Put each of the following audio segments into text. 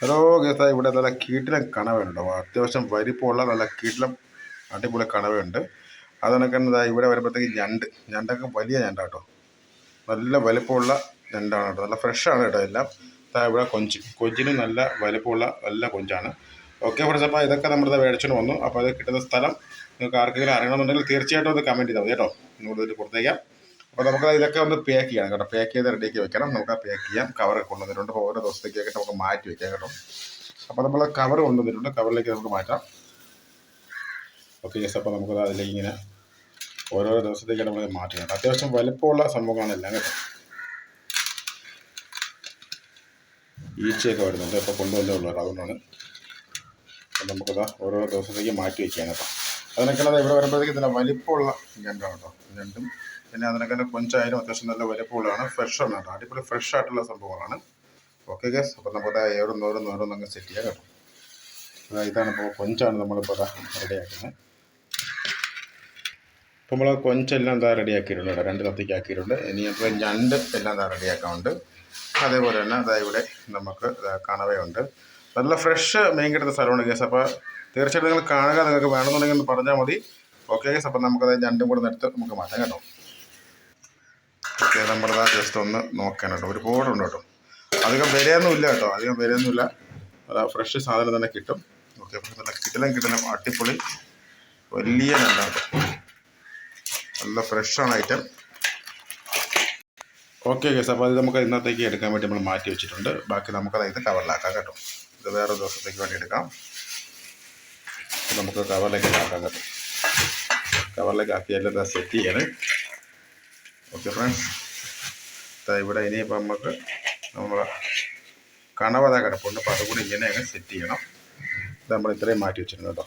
Hello ഗേസ ഇവിടെ നല്ല കീട്ടിലം കണവയുണ്ടോ. അത്യാവശ്യം വരിപ്പുള്ള നല്ല കീട്ടിലം അടിപൊളി കണവയുണ്ട്. അതൊക്കെ ഇവിടെ വരുമ്പോഴത്തേക്ക് ഞണ്ട്. ഞണ്ടൊക്കെ വലിയ ഞണ്ടാട്ടോ. നല്ല വലിപ്പമുള്ള ഞണ്ടാണ് കേട്ടോ നല്ല ഫ്രഷാണ് കേട്ടോ എല്ലാം. ഇവിടെ കൊഞ്ച്. കൊഞ്ചിന് നല്ല വലിപ്പമുള്ള നല്ല കൊഞ്ചാണ്. ഓക്കെ ഫ്രണ്ട്സ് അപ്പോൾ ഇതൊക്കെ നമ്മുടെ മേടിച്ചുകൊണ്ട് വന്നു. അപ്പോൾ അത് കിട്ടുന്ന സ്ഥലം നിങ്ങൾക്ക് ആർക്കെങ്കിലും അറിയണമെന്നുണ്ടെങ്കിൽ തീർച്ചയായിട്ടും അത് കമന്റ് ചെയ്താൽ മതി കേട്ടോ. കൂടുതൽ കൊടുത്തേക്കാം അപ്പോൾ നമുക്ക് ഇതൊക്കെ ഒന്ന് പാക്ക് ചെയ്യണം കേട്ടോ. പാക്ക് ചെയ്ത് റെഡിയാക്കി വെക്കണം. നമുക്ക് പാക്ക് ചെയ്യാം. കവർ കൊണ്ടുവന്നിട്ടുണ്ട്. അപ്പോൾ ഓരോ ദിവസത്തേക്കൊക്കെ നമുക്ക് മാറ്റി വെക്കാം കേട്ടോ. അപ്പോൾ നമ്മൾ കവർ കൊണ്ടുവന്നിട്ടുണ്ട്. കവറിലേക്ക് നമുക്ക് മാറ്റാം. ഓക്കെ യെസ് അപ്പോൾ നമുക്ക് അതിലേക്ക് ഇങ്ങനെ ഓരോരോ ദിവസത്തേക്ക് നമ്മൾ മാറ്റണം അത്യാവശ്യം വലുപ്പമുള്ള എല്ലാം കേട്ടോ. ഈച്ചയൊക്കെ വരുന്നുണ്ട്. അപ്പോൾ കൊണ്ടുവന്നേ ഉള്ളൂ അതുകൊണ്ടാണ് നമുക്കത് ഓരോ ദിവസത്തേക്ക് മാറ്റി വയ്ക്കാം കേട്ടോ അതിനൊക്കെ ഇവിടെ വരുമ്പോഴത്തേക്ക് ഇതിന്റെ വലിപ്പമുള്ള ഞണ്ടാണ് കേട്ടോ. ഞണ്ടും പിന്നെ അതിനൊക്കെ കൊഞ്ചായാലും അത്യാവശ്യം നല്ല വലിപ്പമുള്ളതാണ്. ഫ്രഷാണ് കേട്ടോ. അടിപൊളി ഫ്രഷ് ആയിട്ടുള്ള സംഭവങ്ങളാണ്. ഓക്കെ ഗസ് അപ്പോൾ നമുക്ക് ഓരോന്ന് ഓരോന്ന് ഓരോന്ന് അങ്ങ് സെറ്റ് ചെയ്യാം കേട്ടോ. ഇതാണ് ഇപ്പോൾ കൊഞ്ചാണ് നമ്മളിപ്പോൾ അതാ റെഡിയാക്കുന്നത് അപ്പോൾ നമ്മൾ കൊഞ്ചെല്ലാം എന്താ റെഡിയാക്കിയിട്ടുണ്ട് കേട്ടോ. രണ്ട് കത്തിക്ക് ആക്കിയിട്ടുണ്ട് ഇനി അപ്പോൾ ഞണ്ട് എല്ലാം എന്താ റെഡിയാക്കാനുണ്ട് അതേപോലെ തന്നെ അതാ ഇവിടെ നമുക്ക് കണവയുണ്ട്. നല്ല ഫ്രഷ് മീൻ കിട്ടുന്ന സ്ഥലമാണ് കേസ് അപ്പോൾ തീർച്ചയായിട്ടും നിങ്ങൾ കാണുക. നിങ്ങൾക്ക് വേണമെന്നുണ്ടെങ്കിൽ ഒന്ന് പറഞ്ഞാൽ മതി. ഓക്കെ കേസ് അപ്പം നമുക്കത് രണ്ടും കൂടെ എടുത്ത് നമുക്ക് മാറ്റാം കേട്ടോ. നമ്മളതാ ജസ്റ്റ് ഒന്ന് നോക്കാൻ കേട്ടോ. ഒരുപാടുണ്ട് കേട്ടോ. അധികം വിലയൊന്നും ഇല്ല കേട്ടോ. അധികം വിലയൊന്നുമില്ല അതാ ഫ്രഷ് സാധനം തന്നെ കിട്ടും. ഓക്കെ നല്ല കിട്ടലും കിട്ടലും അടിപൊളി വലിയ നല്ലതാണ് നല്ല ഫ്രഷാണ് ഐറ്റം ഓക്കെ കേസ് അപ്പോൾ അത് നമുക്ക് ഇന്നത്തേക്ക് എടുക്കാൻ വേണ്ടി നമ്മൾ മാറ്റി വെച്ചിട്ടുണ്ട്. ബാക്കി നമുക്ക് ഇത് കവറിലാക്കാം കേട്ടോ. ഇത് വേറെ ദിവസത്തേക്ക് വേണ്ടി എടുക്കാം. നമുക്ക് കവറിലേക്ക് ആക്കാം കേട്ടോ. കവറിലേക്ക് ആക്കിയാലും സെറ്റ് ചെയ്യണേ. ഓക്കെ ഫ്രണ്ട്സ് ഇവിടെ ഇനിയിപ്പോൾ നമുക്ക് നമ്മൾ കണവത കിടപ്പുണ്ട് അപ്പോൾ അതുകൂടി ഇങ്ങനെ അങ്ങ് സെറ്റ് ചെയ്യണം. ഇത് നമ്മൾ ഇത്രയും മാറ്റി വെച്ചിരുന്നു കേട്ടോ.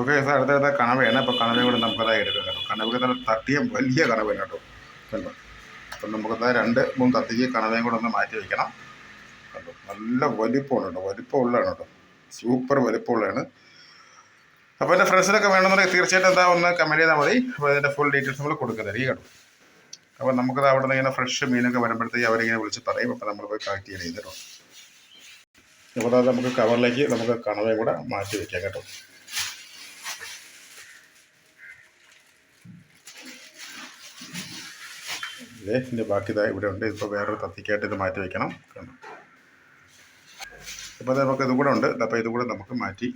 ഓക്കെ സാർ അടുത്ത കണവയാണ്? അപ്പോൾ കണവയും കൂടെ നമുക്കതായി എടുക്കാം കേട്ടോ. കണവയ്ക്ക് തന്നെ തട്ടിയ വലിയ കണവയാണ് കേട്ടോ. കണ്ടോ? അപ്പം നമുക്കത് രണ്ട് മൂന്ന് തത്തിക്ക് കണവയും കൂടെ ഒന്ന് മാറ്റി വയ്ക്കണം കണ്ടോ? നല്ല വലിപ്പമാണ് കേട്ടോ. വലിപ്പമുള്ളതാണ് കേട്ടോ. സൂപ്പർ വലിപ്പമുള്ളതാണ്. അപ്പോൾ എന്റെ ഫ്രണ്ട്സിനൊക്കെ വേണമെന്നുണ്ടെങ്കിൽ തീർച്ചയായിട്ടും എന്താ ഒന്ന് കമന്റ് ചെയ്താൽ മതി. അപ്പോൾ അതിന്റെ ഫുൾ ഡീറ്റെയിൽസ് നമ്മൾ കൊടുക്കുന്നതായിരിക്കും കേട്ടോ അപ്പോൾ നമുക്ക് അവിടെ നിന്ന് ഇങ്ങനെ ഫ്രഷ് മീനൊക്കെ വരുമ്പോഴത്തേക്ക് അവരിങ്ങനെ വിളിച്ച് പറയും. അപ്പോൾ നമ്മൾ പോയി കളക്ട് ചെയ്യണം ചെയ്തിട്ടോ അപ്പോൾ അത് നമുക്ക് കവറിലേക്ക് നമുക്ക് കണവയും കൂടെ മാറ്റി വയ്ക്കാം കേട്ടോ. ഇതേ ഇതിന്റെ ബാക്കി ഇതാ ഇവിടെ ഉണ്ട്. ഇപ്പോൾ വേറൊരു തത്തിക്കായിട്ട് ഇത് മാറ്റി വെക്കണം. കണ്ടോ? ഇപ്പോൾ നമുക്ക് ഇതും കൂടെ ഉണ്ട്. അപ്പോൾ ഇതും കൂടെ നമുക്ക് മാറ്റി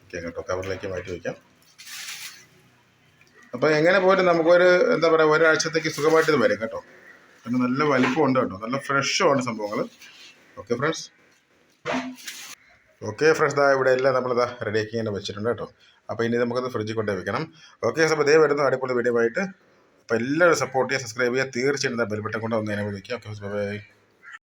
വയ്ക്കാം കേട്ടോ. കവറിലേക്ക് മാറ്റി വയ്ക്കാം അപ്പോൾ എങ്ങനെ പോലും നമുക്കൊരു എന്താ പറയുക ഒരാഴ്ചത്തേക്ക് സുഖമായിട്ട് ഇത് വരും കേട്ടോ. പിന്നെ നല്ല വലിപ്പമുണ്ട് കേട്ടോ. നല്ല ഫ്രഷുമാണ് സംഭവങ്ങൾ ഓക്കെ ഫ്രണ്ട്സ് ഓക്കെ ഫ്രണ്ട്സ് ദാ ഇവിടെ എല്ലാം നമ്മളിതാ റെഡിയാക്കി ഇങ്ങനെ വെച്ചിട്ടുണ്ട് കേട്ടോ. അപ്പോൾ ഇനി നമുക്കത് ഫ്രിഡ്ജിൽ കൊണ്ടേ വെക്കണം. ഓക്കെ അപ്പോൾ ദേ വരുന്നു അടിപൊളി വീഡിയോ ആയിട്ട്. അപ്പോൾ എല്ലാവരും സപ്പോർട്ട് ചെയ്യുക സബ്സ്ക്രൈബ് ചെയ്യുക. തീർച്ചയായിട്ടും ബെൽ ബട്ടൺ കൊണ്ട് ഒന്ന് എന്നെ വിളിക്കുക ഓക്കെ ബൈ